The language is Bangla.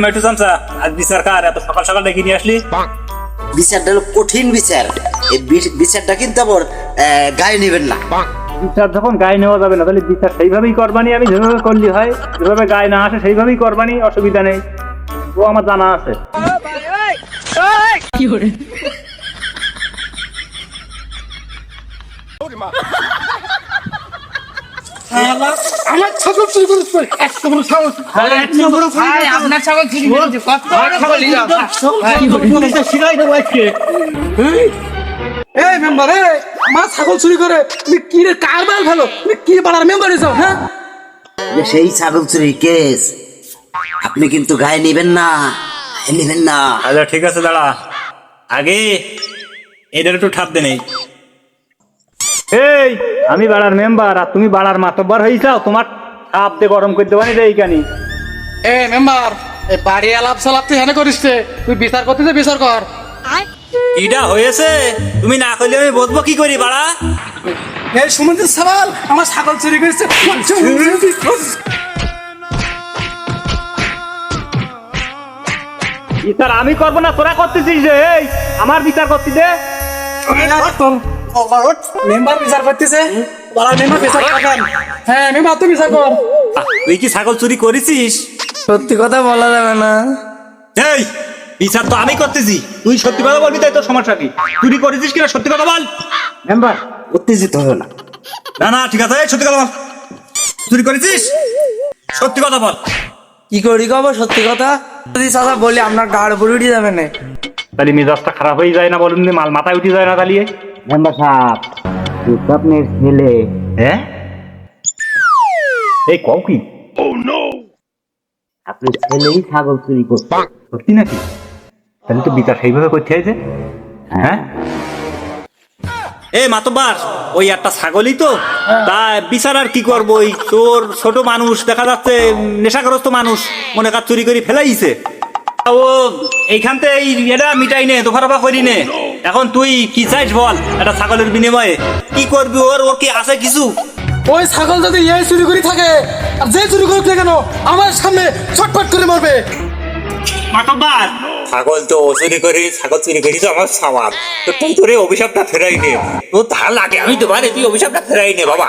মেটু চামচা আজ বিচার কার? এত সকাল সকাল ডেকে নিয়ে আসলি? বিচারটা হলো কঠিন বিচার। এই বি- বিচারটা কিন্তু আবার আহ, গায়ে নেবেন না। বিচার যখন গায়ে নেওয়া যাবে না তাহলে বিচার সেইভাবেই করবানি আমি যেভাবে করলি হয় যেভাবে গায়ে না আসে সেইভাবেই করবানি অসুবিধা নেই। ও আমার জানা আছে। আমার ছাগল চুরি করেছে একশো বড় সাহস ভাই আপনার ছাগল চুরি করেছে কত বড় ছাগল এই মেম্বার এই আমার ছাগল চুরি করে তুমি কি রে কারবার ভালো তুমি কি পাড়ার মেম্বার হয়েছো হ্যাঁ? সেই ছাগল চুরির কেস। আপনি কিন্তু গায়ে নেবেন না নেবেন না। আচ্ছা ঠিক আছে দাঁড়া। আগে এদের একটু ঠাপ দে নেই। এই আমি বাড়ার মেম্বার আর তুমি বাড়ার মাতব্বার হয়ে যাও তোমার দিয়ে গরম করে দেবানি রে এইখানি। এ মেম্বার এই বাড়ি আলাপ সালাপ তুই হেনে করিস রে। তুই বিচার করতে যে বিচার কর। কিটা হয়েছে? তুমি না করলে আমি বসবো কি করি বাড়া? এই সুমন্দির সওয়াল আমার ছাগল চুরি করেছে। বিচার আমি করব না তোরা করতেছিস যে এই আমার বিচার করতে দে। মেম্বার বিচার করতেছে। মেম্বার বিচার করেন হ্যাঁ মেম্বার তুই বিচার কর। তুই কি ছাগল চুরি করেছিস? সত্যি কথা বলা যাবে না। এই বিচার তো আমি করতেছি। তুই সত্যি কথা বলবি তাই তোর সমস্যা কি? চুরি করেছিস কিনা সত্যি কথা বল। মেম্বার উত্তেজিত হলো না। না না ঠিক আছে সত্যি কথা বল। চুরি করেছিস? সত্যি কথা বল। কি করি কব সত্যি কথা? যদি চাচা বলি আপনার গাড় উপরে উঠে যাবে না। তাহলে মেজাজটা খারাপ হয়ে যায় না বলুন মাল মাথায় উঠে যায় না তাহলে? মেম্বার সাহেব আপনার ছেলে। হ্যাঁ? এই কও কি? আপনার ছেলেই ছাগল চুরি করছে সত্যি নাকি? তাহলে তো বিচার সেইভাবে করতে হয়েছে হ্যাঁ। এ মাতবার ওই একটা ছাগলই তো। তা বিচার আর কি করব? ওই তোর ছোট মানুষ দেখা যাচ্ছে নেশাগ্রস্ত মানুষ মনে কর চুরি করে ফেলাইছে। তা ও এইখানতে এই এটা মিটাই নে বা করি নে। এখন তুই কি চাইস বল? একটা ছাগলের বিনিময়ে। কি করবি ওর? ওর কি আছে কিছু? ওই ছাগল যদি এই চুরি করে থাকে আর যে চুরি করুক না কেন আমার সামনে ছটপট করে মরবে। মাতব্বার। ছাগল তো চুরি করি ছাগল চুরি করি তো আমার সামার তো তুই তোর অভিশাপটা ফেরাই নে। তো তা লাগে আমি তো মানে তুই অভিশাপটা ফেরাই নে বাবা।